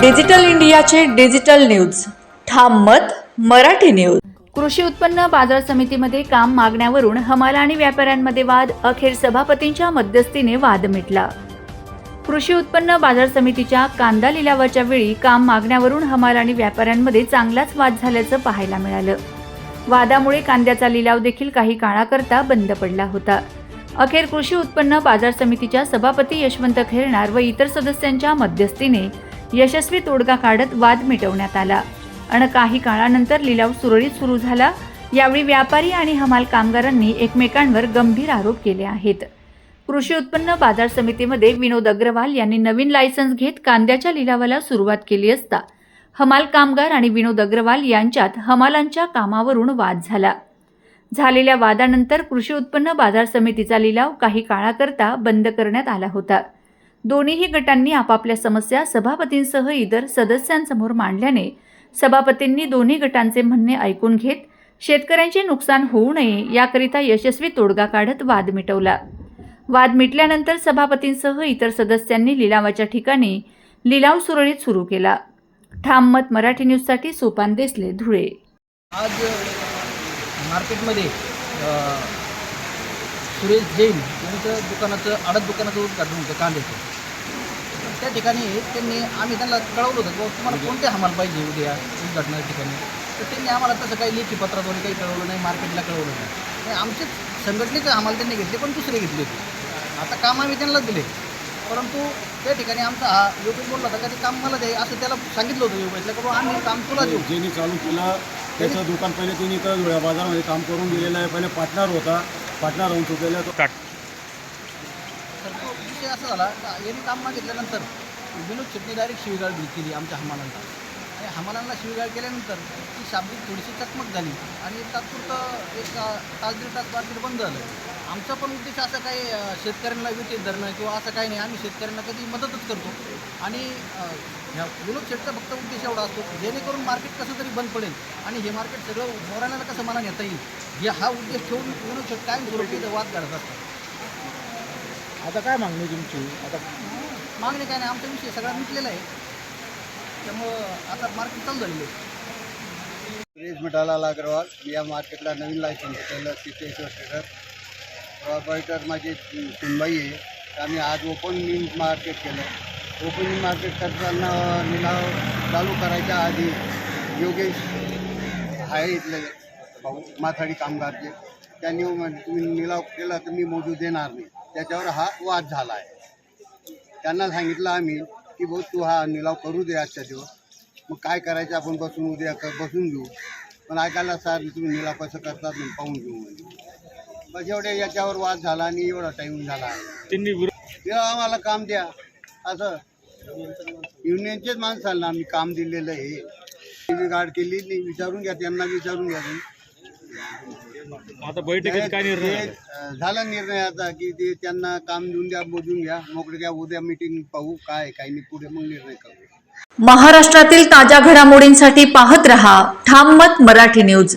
Digital इंडियाचे digital news. ठाम मत मराठी न्यूज. कृषी उत्पन्न बाजार समितीमध्ये काम मागण्यावरून हमाल आणि व्यापाऱ्यांमध्ये वाद अखेर सभापतींच्या मध्यस्थीने वाद मिटला. कृषी उत्पन्न बाजार समितीच्या कांदा लिलावाच्या वेळी काम मागण्यावरून हमाल आणि व्यापाऱ्यांमध्ये चांगलाच वाद झाल्याचं पाहायला मिळालं. वादामुळे कांद्याचा लिलाव देखील काही काळाकरता बंद पडला होता. अखेर कृषी उत्पन्न बाजार समितीच्या सभापती यशवंत खेरणार व इतर सदस्यांच्या मध्यस्थीने यशस्वी तोडगा काढत वाद मिटवण्यात आला. आणि काही काळानंतर लिलाव सुरळीत सुरू झाला. यावेळी व्यापारी आणि हमाल कामगारांनी एकमेकांवर गंभीर आरोप केले आहेत. कृषी उत्पन्न बाजार समितीमध्ये विनोद अग्रवाल यांनी नवीन लायसन्स घेत कांद्याच्या लिलावाला सुरुवात केली असता हमाल कामगार आणि विनोद अग्रवाल यांच्यात हमालांच्या कामावरून वाद झाला. झालेल्या वादानंतर कृषी उत्पन्न बाजार समितीचा लिलाव काही काळाकरता बंद करण्यात आला होता. दोन्हीही गटांनी आपापल्या समस्या सभापतींसह इतर सदस्यांसमोर मांडल्याने सभापतींनी दोन्ही गटांचे म्हणणे ऐकून घेत शेतकऱ्यांचे नुकसान होऊ नये याकरिता यशस्वी तोडगा काढत वाद मिटवला. वाद मिटल्यानंतर सभापतींसह इतर सदस्यांनी लिलावाच्या ठिकाणी लिलाव सुरळीत सुरू केला. ठाम मत मराठी न्यूजसाठी सोपान देसले धुळे. आज मार्केटमध्ये सुरेश जैन यांचं दुकानाचं आडत दुकानाचं उद्घाटन होतं कांद्याचं. त्या ठिकाणी त्यांनी आम्ही त्यांना कळवलं होतं की तुम्हाला कोणते हमाल पाहिजे उद्या उद्घाटनाच्या ठिकाणी? तर त्यांनी आम्हाला तसं काही लेखी पत्राद्वारे काही कळवलं नाही मार्केटला कळवलं नाही. आणि आमचेच संघटनेचे हमाल त्यांनी घेतले पण दुसरे घेतले होते. आता काम आम्ही त्यांनाच दिले. परंतु त्या ठिकाणी आमचा हा योगेश बोलला होता का ते काम मला द्याय असं त्याला सांगितलं होतं योगेशला की आम्ही काम तुला देऊ. ज्यांनी चालू केलं त्याचं दुकान पहिले त्यांनी धुळ्या बाजारामध्ये काम करून दिलेलं आहे. पहिले पार्टनर होता पार्टनर होऊन चुकलेला तो तर तो विषय असा झाला का यांनी काम मागितल्यानंतर विनोद शेट्टी डायरेक्ट शिवीगाळ केली आमच्या हमालांना. आणि हमालांना शिवीगाळ केल्यानंतर ती शाब्दिक थोडीशी चकमक झाली. आणि तात्पुरतं एक तास दीड तास मार्केट बंद झालं. आमचा पण उद्देश असं काही शेतकऱ्यांना विटीत धरणं किंवा असं काही नाही. आम्ही शेतकऱ्यांना कधी मदतच करतो. आणि ह्या विनोद शेटचा फक्त उद्देश एवढा असतो जेणेकरून मार्केट कसं तरी बंद पडेल आणि हे मार्केट सगळं मोराण्याला कसं मला नेता येईल हे हा उद्देश ठेवून विनोद शेट कायम स्वरूपी इथं वाद काढत असतात. आता काय मागणी तुमची? आता मागणी काय नाही आमचा विषय सगळा मिटलेला आहे. त्यामुळं आता मार्केट चालू झालेलं आहे. सुरेश मिठालाल अग्रवाल मी या मार्केटला नवीन लायसन्स घेतलेलं सिद्धेश्वर ट्रेडर प्रॉपरायटर माझी सुनबाई आहे. तर आम्ही आज ओपन मार्केट केलं. ओपनिंग मार्केट करताना निलाव चालू करायच्या आधी योगेश आहे इथले भाऊ माथाडी कामगारचे. त्यांनी म्हणजे तुम्ही निलाव केला तर मी मोजू देणार नाही. त्याच्यावर हा वाद झाला आहे. त्यांना सांगितलं आम्ही की भाऊ तू हा निलाव करू दे आजच्या दिवस. मग काय करायचं? आपण बसून उद्या बसून घेऊ. पण ऐकायला सर तुम्ही निलाव कसं करतात? पाहून घेऊ म्हणजे बस एवढ्या याच्यावर वाद झाला आणि एवढा टाईम झाला. त्यांनी तेव्हा आम्हाला काम द्या. असं. युनियनचेच माणसाला आम्ही काम दिलेलं आहे. टी व्ही गार्ड केली नाही विचारून घ्या त्यांना विचारून घ्या. आता बैठकीत काय निर्णय ते, झाला? निर्णय आता की ते त्यांना काम देऊन द्या मोजून घ्या. मोकळे घ्या उद्या मीटिंग पाहू काय काही नाही पुढे मग निर्णय करू. महाराष्ट्रातील ताज्या घडामोडींसाठी पाहत रहा. ठाम मत मराठी न्यूज